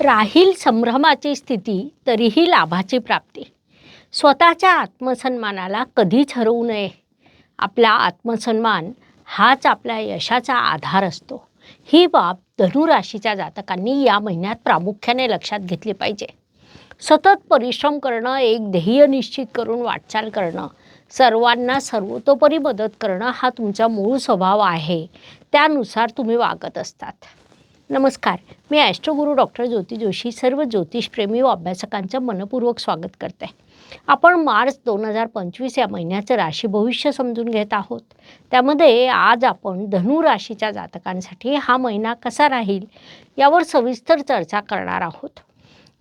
राहील संभ्रमाची स्थिती तरीही लाभाची प्राप्ती. स्वतःच्या आत्मसन्मानाला कधीच हरवू नये. आपला आत्मसन्मान हाच आपल्या यशाचा आधार असतो. ही बाब धनुराशीच्या जातकांनी या महिन्यात प्रामुख्याने लक्षात घेतली पाहिजे. सतत परिश्रम करणं एक ध्येय निश्चित करून वाटचाल करणं सर्वांना सर्वतोपरी मदत करणं हा तुमचा मूळ स्वभाव आहे. त्यानुसार तुम्ही वागत असतात. नमस्कार. मी astro guru doctor Jyoti Joshi सर्व ज्योतिषप्रेमी व अभ्यासकांचं मनपूर्वक स्वागत करते. आपण मार्च दोन हजार पंचवीस या महिन्याचं राशी भविष्य समजून घेत आहोत. त्यामध्ये आज आपण धनु राशीच्या जातकांसाठी हा महिना कसा राहील यावर सविस्तर चर्चा करणार आहोत.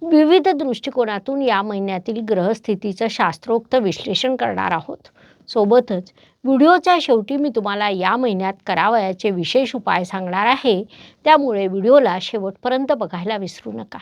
विविध दृष्टिकोनातून या महिन्यातील ग्रहस्थितीचं शास्त्रोक्त विश्लेषण करणार आहोत. सोबतच. व्हिडिओच्या शेवटी मी तुम्हाला या महिन्यात करावयाचे विशेष उपाय सांगणार आहे. त्यामुळे व्हिडिओला शेवटपर्यंत बघायला विसरू नका.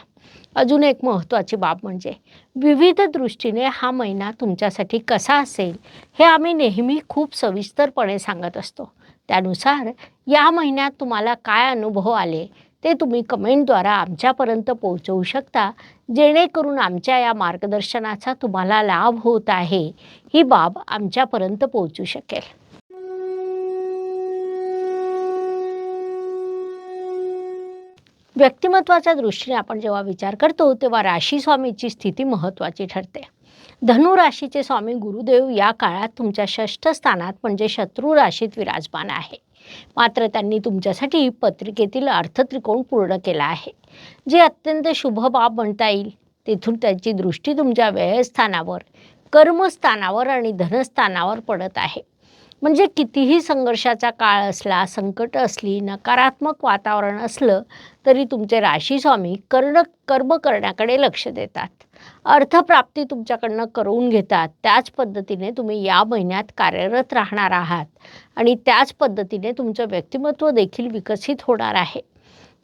अजून एक महत्त्वाची बाब म्हणजे विविध दृष्टीने हा महिना तुमच्यासाठी कसा असेल हे आम्ही नेहमी खूप सविस्तरपणे सांगत असतो. त्यानुसार या महिन्यात तुम्हाला काय अनुभव आले ते तुम्ही कमेंटद्वारा आमच्यापर्यंत पोहोचवू शकता. जेणेकरून आमच्या या मार्गदर्शनाचा तुम्हाला लाभ होत आहे. ही बाब आमच्यापर्यंत पोहोचू शकेल. व्यक्तिमत्वाच्या दृष्टीने आपण जेव्हा विचार करतो तेव्हा राशी स्वामीची स्थिती महत्त्वाची ठरते. धनु राशीचे स्वामी गुरुदेव या काळात तुमच्या षष्ठ स्थानात म्हणजे शत्रू राशीत विराजमान आहे मात्र त्यांनी तुमच्यासाठी पत्रिकेतील अर्थत्रिकोण पूर्ण केला आहे. जे अत्यंत शुभ बाब म्हणता येईल. तेथून त्यांची दृष्टी तुमच्या व्ययस्थानावर कर्मस्थानावर आणि धनस्थानावर पडत आहे. म्हणजे कितीही संघर्षाचा काळ असला संकट असली नकारात्मक वातावरण असलं तरी तुमचे राशीस्वामी कर्ण कर्म करण्याकडे लक्ष देतात. अर्थप्राप्ती तुमच्याकडनं करून घेतात. त्याच पद्धतीने तुम्ही या महिन्यात कार्यरत राहणार आहात. आणि त्याच पद्धतीने तुमचं व्यक्तिमत्व देखील विकसित होणार आहे.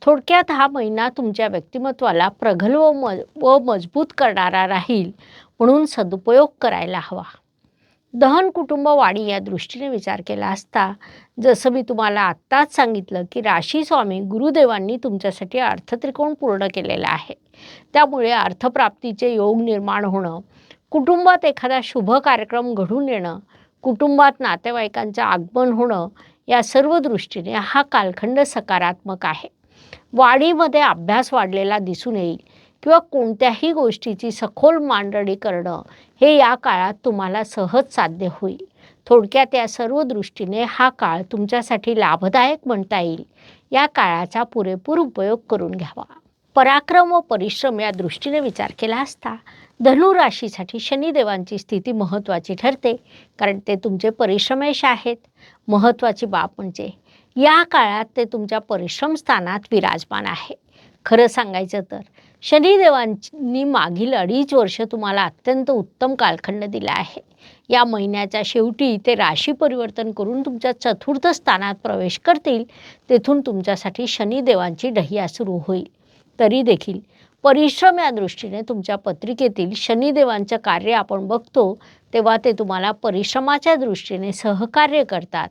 थोडक्यात हा महिना तुमच्या व्यक्तिमत्वाला प्रगल्भ व म व मजबूत करणारा राहील म्हणून सदुपयोग करायला हवा. दहन कुटुंब वाढी या दृष्टीने विचार केला असता जसं मी तुम्हाला आत्ताच सांगितलं की राशी स्वामी गुरुदेवांनी तुमच्यासाठी अर्थत्रिकोण पूर्ण केलेला आहे. त्यामुळे अर्थप्राप्तीचे योग निर्माण होणं कुटुंबात एखादा शुभ कार्यक्रम घडून येणं कुटुंबात नातेवाईकांचं आगमन होणं या सर्व दृष्टीने हा कालखंड सकारात्मक आहे. वाढीमध्ये अभ्यास वाढलेला दिसून येईल. किंवा कोणत्याही गोष्टीची सखोल मांडणी करणं हे या काळात तुम्हाला सहज साध्य होईल. थोडक्यात या सर्व दृष्टीने हा काळ तुमच्यासाठी लाभदायक म्हणता येईल. या काळाचा पुरेपूर उपयोग करून घ्यावा. पराक्रम व परिश्रम या दृष्टीने विचार केला असता धनु राशीसाठी शनिदेवांची स्थिती महत्त्वाची ठरते कारण ते तुमचे परिश्रमेश आहेत. महत्त्वाची बाब म्हणजे या काळात ते तुमच्या परिश्रमस्थानात विराजमान आहे खरं सांगायचं तर. शनिदेवांनी मागील अडीच वर्ष तुम्हाला अत्यंत उत्तम कालखंड दिला आहे. या महिन्याच्या शेवटी ते राशी परिवर्तन करून तुमच्या चतुर्थ स्थानात प्रवेश करतील. तेथून तुमच्यासाठी शनिदेवांची ढहिया सुरू होईल. तरी देखील परिश्रम या दृष्टीने तुमच्या पत्रिकेतील शनिदेवांचं कार्य आपण बघतो तेव्हा ते तुम्हाला परिश्रमाच्या दृष्टीने सहकार्य करतात.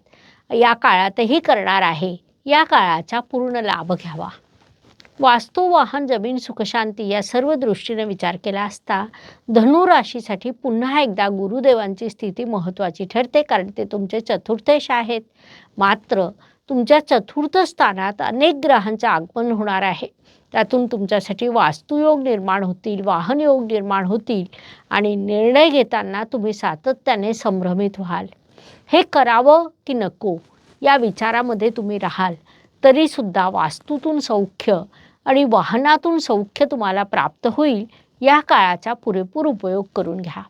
या काळातही करणार आहे. या काळाचा पूर्ण लाभ घ्यावा. वास्तू वाहन जमीन सुखशांती या सर्व दृष्टीने विचार केला असता धनुराशीसाठी पुन्हा एकदा गुरुदेवांची स्थिती महत्त्वाची ठरते कारण ते तुमचे चतुर्थेश आहेत. मात्र तुमच्या चतुर्थ स्थानात अनेक ग्रहांचं आगमन होणार आहे. त्यातून तुमच्यासाठी वास्तुयोग निर्माण होतील वाहन योग निर्माण होतील आणि निर्णय घेताना तुम्ही सातत्याने संभ्रमित व्हाल. हे करावं की नको या विचारामध्ये तुम्ही राहाल. तरीसुद्धा वास्तूतून सौख्य आणि वाहनातून सौख्य तुम्हाला प्राप्त होईल या काळाचा पुरेपूर उपयोग करून घ्या.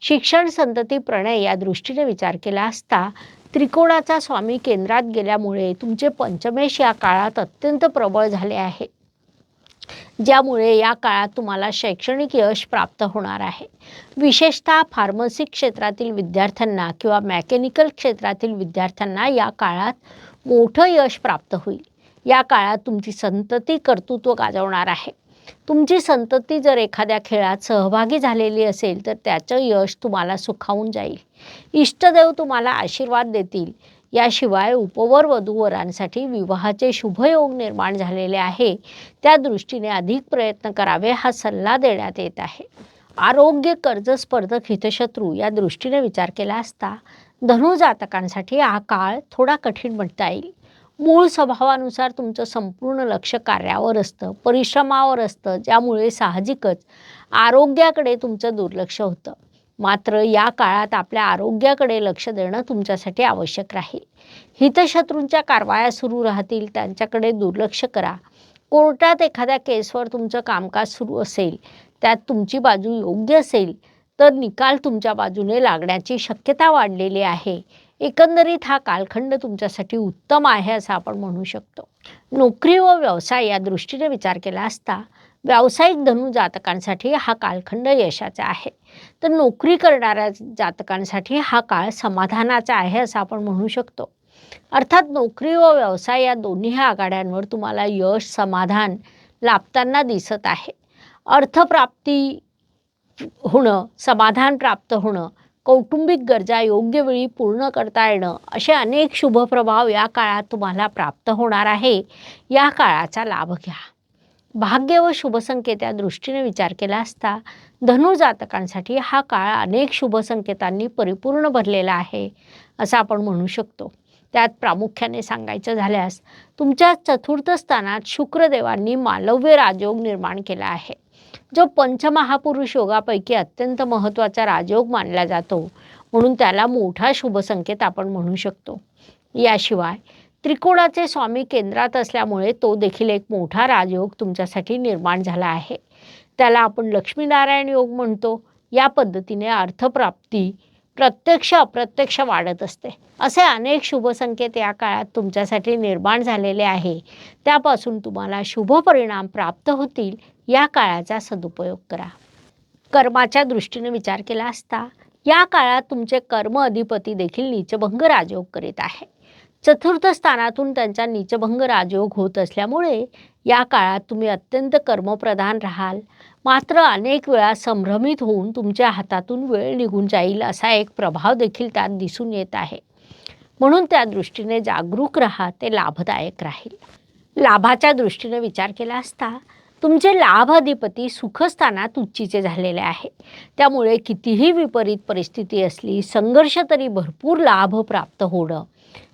शिक्षण संतती प्रणय या दृष्टीने विचार केला असता त्रिकोणाचा स्वामी केंद्रात गेल्यामुळे तुमचे पंचमेश या काळात अत्यंत प्रबळ झाले आहे. ज्यामुळे या काळात तुम्हाला शैक्षणिक यश प्राप्त होणार आहे. विशेषतः फार्मसी क्षेत्रातील विद्यार्थ्यांना किंवा मॅकॅनिकल क्षेत्रातील विद्यार्थ्यांना या काळात मोठं यश प्राप्त होईल. या काळात तुमची संतती कर्तृत्व गाजवणार आहे. तुमची संतती जर एखाद्या खेळात सहभागी झालेली असेल तर त्याचं यश तुम्हाला सुखावून जाईल. इष्टदेव तुम्हाला आशीर्वाद देतील. याशिवाय उपवर वधूवरांसाठी विवाहाचे शुभयोग निर्माण झालेले आहे. त्या दृष्टीने अधिक प्रयत्न करावे हा सल्ला देण्यात येत आहे. आरोग्य कर्ज स्पर्धक हितशत्रू या दृष्टीने विचार केला असता धनु जातकांसाठी हा काळ थोडा कठीण म्हणता येईल. मूळ स्वभावानुसार तुमचं संपूर्ण लक्ष कार्यावर असतं परिश्रमावर असतं ज्यामुळे साहजिकच आरोग्याकडे तुमचं दुर्लक्ष होतं. मात्र या काळात आपल्या आरोग्याकडे लक्ष देणं तुमच्यासाठी आवश्यक राहील. हितशत्रूंच्या कारवाया सुरू राहतील त्यांच्याकडे दुर्लक्ष करा. कोर्टात एखाद्या केसवर तुमचं कामकाज सुरू असेल त्यात तुमची बाजू योग्य असेल तर निकाल तुमच्या बाजूने लागण्याची शक्यता वाढलेली आहे. एकंदरीत हा कालखंड तुमच्यासाठी उत्तम आहे असं आपण म्हणू शकतो. नोकरी व व्यवसाय या दृष्टीने विचार केला असता व्यावसायिक धनु जातकांसाठी हा कालखंड यशाचा आहे. तर नोकरी करणाऱ्या जातकांसाठी हा काळ समाधानाचा आहे असं आपण म्हणू शकतो. अर्थात नोकरी व व्यवसाय या दोन्ही आघाड्यांवर तुम्हाला यश समाधान लाभताना दिसत आहे. अर्थप्राप्ती होणं समाधान प्राप्त होणं कौटुंबिक गरजा योग्य वेळी पूर्ण करता येणं असे अनेक शुभ प्रभाव या काळात तुम्हाला प्राप्त होणार आहे. या काळाचा लाभ घ्या. भाग्य व शुभसंकेत या दृष्टीने विचार केला असता धनुजातकांसाठी हा काळ अनेक शुभसंकेतांनी परिपूर्ण भरलेला आहे असं आपण म्हणू शकतो. त्यात प्रामुख्याने सांगायचं झाल्यास तुमच्या चतुर्थ स्थानात शुक्रदेवांनी मालव्य राजयोग निर्माण केला आहे. जो पंचमहापुरुष योगापैकी अत्यंत महत्त्वाचा राजयोग मानला जातो म्हणून त्याला मोठा शुभसंकेत आपण म्हणू शकतो. याशिवाय त्रिकोणाचे स्वामी केंद्रात असल्यामुळे तो देखील एक मोठा राजयोग तुमच्यासाठी निर्माण झाला आहे. त्याला आपण लक्ष्मीनारायण योग म्हणतो. या पद्धतीने अर्थप्राप्ती प्रत्यक्ष अप्रत्यक्ष वाढत असते. असे अनेक शुभसंकेत या काळात तुमच्यासाठी निर्माण झालेले आहे. त्यापासून तुम्हाला शुभ परिणाम प्राप्त होतील. या काळाचा सदुपयोग करा. कर्माच्या दृष्टीने विचार केला असता या काळात तुमचे कर्म अधिपती देखील नीचभंग राजयोग करीत आहे. चतुर्थ स्थानातून त्यांचा नीचभंग राजयोग होत असल्यामुळे या काळात तुम्ही अत्यंत कर्मप्रधान राहाल. मात्र अनेक वेळा संभ्रमित होऊन तुमच्या हातातून वेळ निघून जाईल असा एक प्रभाव देखील त्यात दिसून येत आहे. म्हणून त्या दृष्टीने जागरूक राहा ते लाभदायक राहील. लाभाच्या दृष्टीने विचार केला असता तुमचे लाभ अधिपती सुखस्थानात उच्चीचे झालेले आहे त्यामुळे कितीही विपरीत परिस्थिती असली संघर्ष तरी भरपूर लाभ प्राप्त होणं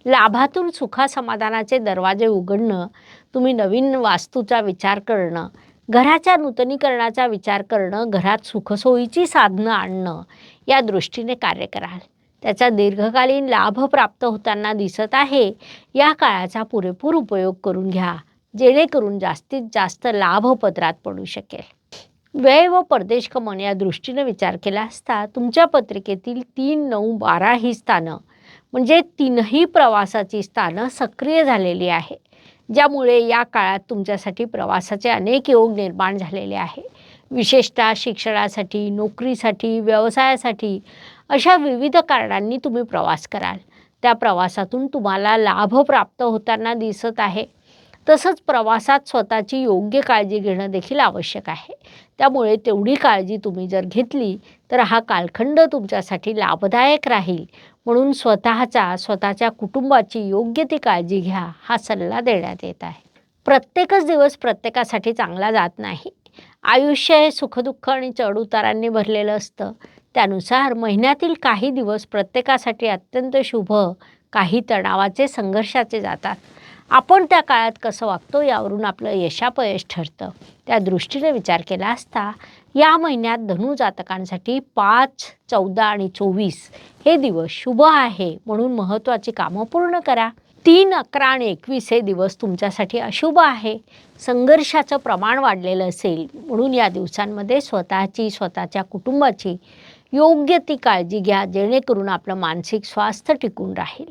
लाभातून सुखासमाधानाचे दरवाजे उघडणं तुम्ही नवीन वास्तूचा विचार करणं घराच्या नूतनीकरणाचा विचार करणं घरात सुखसोयीची साधनं आणणं या दृष्टीने कार्य कराल. त्याचा दीर्घकालीन लाभ प्राप्त होताना दिसत आहे या काळाचा पुरेपूर उपयोग करून घ्या. जेणेकरून जास्तीत जास्त लाभ हो पडू शकेल. वेळ व परदेश कमन या दृष्टीने विचार केला असता तुमच्या पत्रिकेतील तीन नऊ बारा ही स्थानं म्हणजे तीनही प्रवासाची स्थानं सक्रिय झालेली आहे ज्यामुळे या काळात तुमच्यासाठी प्रवासाचे अनेक योग निर्माण झालेले आहे. विशेषतः शिक्षणासाठी नोकरीसाठी व्यवसायासाठी अशा विविध कारणांनी तुम्ही प्रवास कराल. त्या प्रवासातून तुम्हाला लाभ प्राप्त होताना दिसत आहे. तसंच प्रवासात स्वतःची योग्य काळजी घेणं देखील आवश्यक आहे. त्यामुळे तेवढी काळजी तुम्ही जर घेतली तर हा कालखंड तुमच्यासाठी लाभदायक राहील. म्हणून स्वतःचा स्वतःच्या कुटुंबाची योग्य ती काळजी घ्या हा सल्ला देण्यात येत आहे. प्रत्येकच दिवस प्रत्येकासाठी चांगला जात नाही. आयुष्य हे सुखदुःख आणि चढउतारांनी भरलेलं असतं. त्यानुसार महिन्यातील काही दिवस प्रत्येकासाठी अत्यंत शुभ काही तणावाचे संघर्षाचे जातात. आपण त्या काळात कसं वागतो यावरून आपलं यशापयश ठरतं. त्या दृष्टीने विचार केला असता या महिन्यात धनु जातकांसाठी पाच चौदा आणि चोवीस हे दिवस शुभ आहे म्हणून महत्त्वाची कामं पूर्ण करा. तीन अकरा आणि एकवीस हे दिवस तुमच्यासाठी अशुभ आहे. संघर्षाचं प्रमाण वाढलेलं असेल म्हणून या दिवसांमध्ये स्वतःची स्वतःच्या कुटुंबाची योग्य ती काळजी घ्या जेणेकरून आपलं मानसिक स्वास्थ्य टिकून राहील.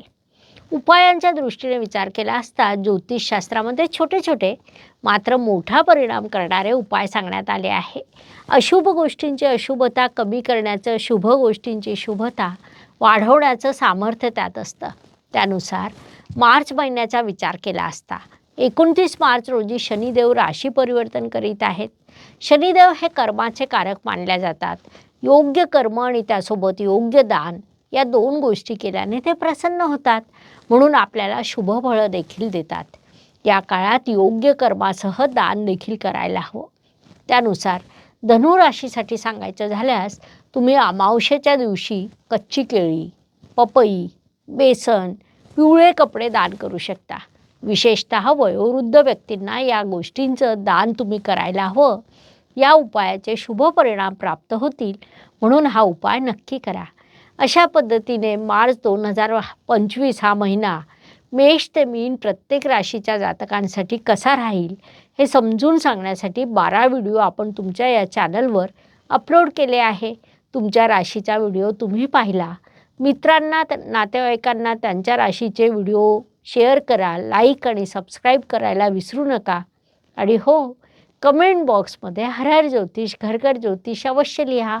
उपायांच्या दृष्टीने विचार केला असता ज्योतिषशास्त्रामध्ये छोटे छोटे मात्र मोठा परिणाम करणारे उपाय सांगण्यात आले आहे. अशुभ गोष्टींची अशुभता कमी करण्याचं शुभ गोष्टींची शुभता वाढवण्याचं सामर्थ्य त्यात असतं. त्यानुसार मार्च महिन्याचा विचार केला असता. एकोणतीस मार्च रोजी शनिदेव राशी परिवर्तन करीत आहेत. शनिदेव हे कर्माचे कारक मानल्या जातात. योग्य कर्म आणि त्यासोबत योग्य दान या दोन गोष्टी केल्याने ते प्रसन्न होतात. म्हणून आपल्याला शुभ फळं देखील देतात. या काळात योग्य कर्मासह दान देखील करायला हवं. त्यानुसार धनुराशीसाठी सांगायचं झाल्यास तुम्ही अमावस्येच्या दिवशी कच्ची केळी पपई बेसन पिवळे कपडे दान करू शकता. विशेषत वयोवृद्ध व्यक्तींना या गोष्टींचं दान तुम्ही करायला हवं. या उपायाचे शुभ परिणाम प्राप्त होतील. म्हणून हा उपाय नक्की करा. अशा पद्धतीने मार्च दोन हजार पंचवीस हा महिना मेष ते मीन प्रत्येक राशीच्या जातकांसाठी कसा राहील हे समजून सांगण्यासाठी बारा व्हिडिओ आपण तुमच्या या चॅनलवर अपलोड केले आहे. तुमच्या राशीचा व्हिडिओ तुम्ही पाहिला. मित्रांना त- नातेवाईकांना त्यांच्या राशीचे व्हिडिओ शेअर करा लाईक आणि सबस्क्राईब करायला विसरू नका. आणि हो कमेंट बॉक्समध्ये हर हर ज्योतिष घर घर ज्योतिष अवश्य लिहा.